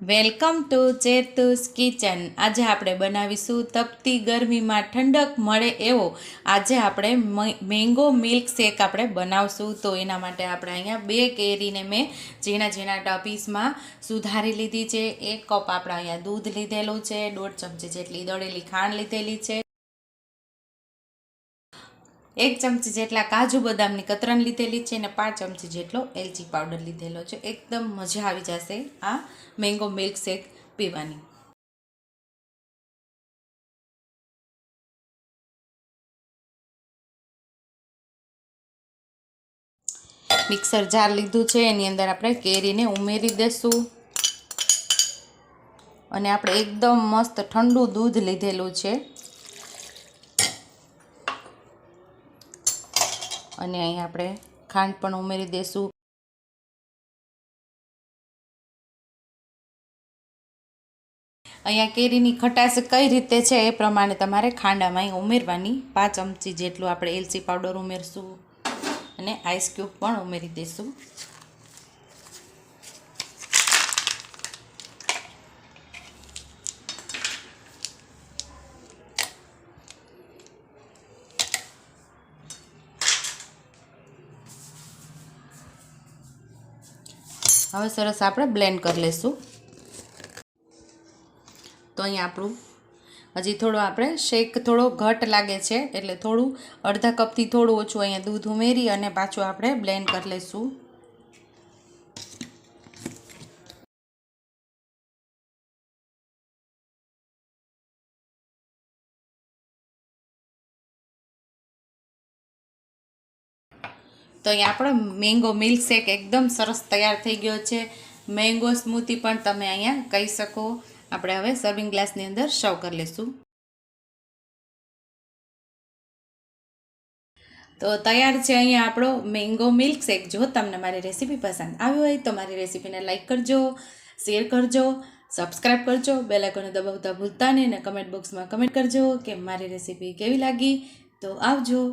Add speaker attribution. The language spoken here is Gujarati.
Speaker 1: Welcome to ચેતુસ kitchen. આજે આપણે બનાવીશું તપતી ગરમીમાં ઠંડક મળે એવો. આજે આપણે મેંગો મિલ્ક શેક આપણે બનાવશું. તો એના માટે આપણે અહીંયા બે કેરીને મેં ઝીણા ઝીણા ટપીસમાં સુધારી લીધી છે. એક કપ આપણે અહીંયા દૂધ લીધેલું છે, દોઢ ચમચી જેટલી દળેલી ખાંડ લીધેલી છે. એક ચમચી જેટલા કાજુ બદામની કતરણ લીધેલી છે અને પાંચ ચમચી જેટલો એલચી પાવડર લીધેલો છે. એકદમ મજા આવી જશે આ મેંગો મિલ્ક શેક પીવાની. મિક્સર જાર લીધું છે, એની અંદર આપણે કેરીને ઉમેરી દેશું. અને આપણે એકદમ મસ્ત ઠંડુ દૂધ લીધેલું છે. અને અહીં આપણે ખાંડ પણ ઉમેરી દઈશું અહીંયા કેરીની ખટાશ કઈ રીતે છે એ પ્રમાણે તમારે ખાંડામાં ઉમેરવાની. પાંચ ચમચી જેટલું આપણે એલચી પાવડર ઉમેરશું અને આઈસ ક્યુબ પણ ઉમેરી દઈશું હવે સરસ આપણે બ્લેન્ડ કરી લઈશું તો અહીંયા આપણું, હજી થોડો આપણે શેક થોડો ઘટ લાગે છે, એટલે થોડું અડધા કપથી થોડું ઓછું અહીંયા દૂધ ઉમેરી અને પાછું આપણે બ્લેન્ડ કરી લઈશું તો અહીંયા આપણો મેંગો મિલ્કશેક એકદમ સરસ તૈયાર થઈ ગયો છે. મેંગો સ્મૂથી પણ તમે અહીંયા કહી શકો. આપણે હવે સર્વિંગ ગ્લાસની અંદર સર્વ કરી લઈશું. તો તૈયાર છે અહીંયા આપણો મેંગો મિલ્કશેક જો તમને મારી રેસીપી પસંદ આવી હોય તો મારી રેસીપીને લાઇક કરજો શેર કરજો સબસ્ક્રાઈબ કરજો બે લાઇકોને દબાવતા ભૂલતા નહીં અને કમેન્ટ બોક્સમાં કમેન્ટ કરજો કે મારી રેસીપી કેવી લાગી. તો આવજો.